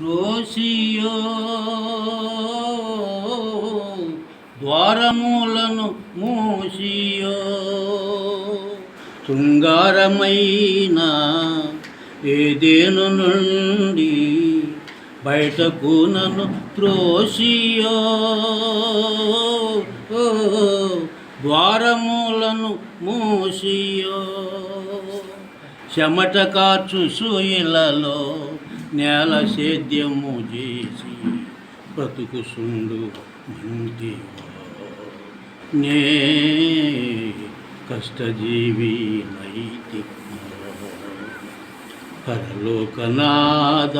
త్రోసియో ద్వారములను మూసియో. శృంగారమైన ఏదేను నుండి బయటకు నన్ను త్రోసియో. ద్వారములను మూసియో. చెమట కార్చు సూయిలలో నేల సేద్యము చేసి బ్రతుకు సుండు నే కష్టజీవి నైతి పరలోకనాద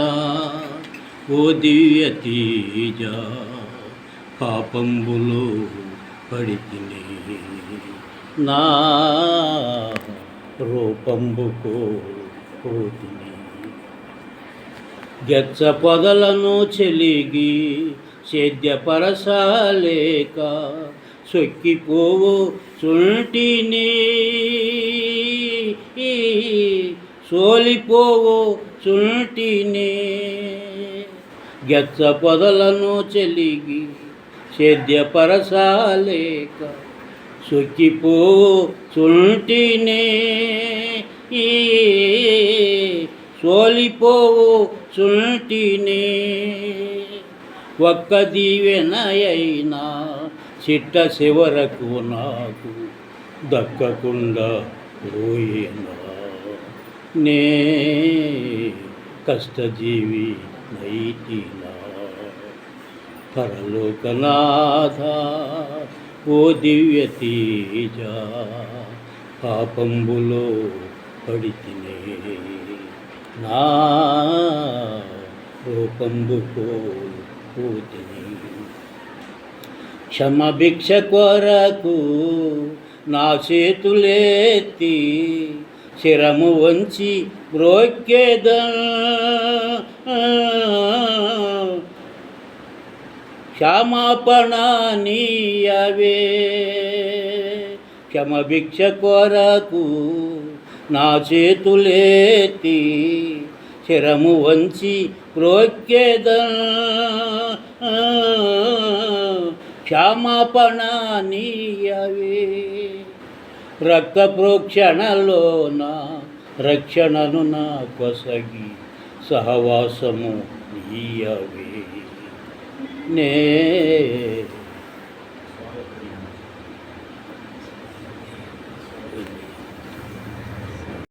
ఓ దివ్య తీజ పాపంబులు పడితిని. నా రూపంబుకో పోతిని. గెచ్చ పొదలను చెలిగి సేద్యపరసాలేక సొక్కిపోవు చుంటిని సోలిపోవు చుంటిని గెచ్చ పొదలను చెలిగి సేద్యపరసాలేక చుంటిని ఈ సోలిపోవు చుంటినే ఒక్క దీవెనయైనా చిట్ట చివరకు నాకు దక్కకుండా పోయినా? నే కష్టజీవి నైతినా? పరలోకనాథ ఓ దివ్య తేజ పాపంబులో పడితినే. నా రూపంబుకో పోతిని. క్షమభిక్ష కొరకు నా చేతులెత్తి శిరము వంచి బ్రోక్కేద క్షమాపణ నీయవే. క్షమభిక్ష కొరకు నా చేతులేతి శరము వంచి ప్రోక్కేద క్షమాపణ నీయవే రక్త ప్రోక్షణలోన రక్షణను నా కొసగి సహవాసము నీయవే. నే